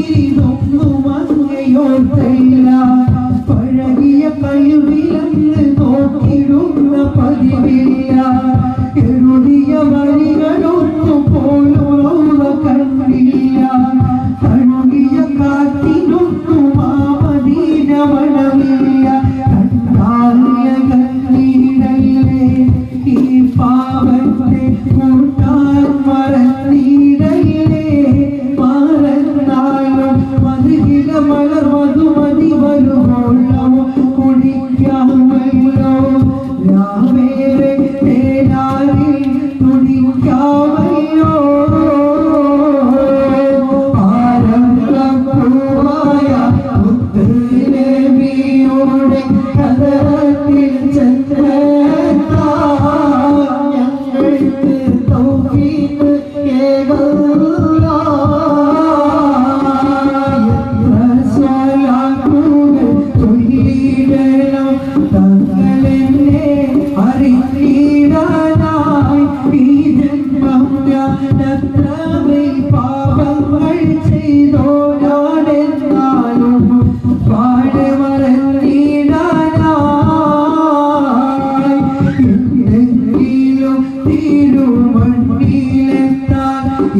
ചിരിതൊന്നും അങ്ങയോർത്തല്ല പഴകിയ കഴിവിലങ്ങ് നോക്കിടുന്ന പതിവില്ല. എഴുതിയ വരികളൊന്നും പോലുള്ളവ കണ്ടില്ല കഴുകിയ കാറ്റിനൊന്നും ആ മതിരവണമില്ല Baby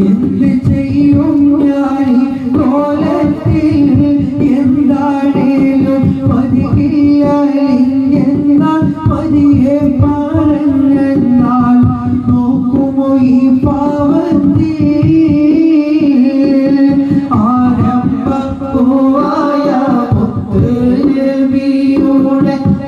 എന്ത് ചെയ്യും ഞാൻ കോലത്തിൽ? എന്താണ് Amen.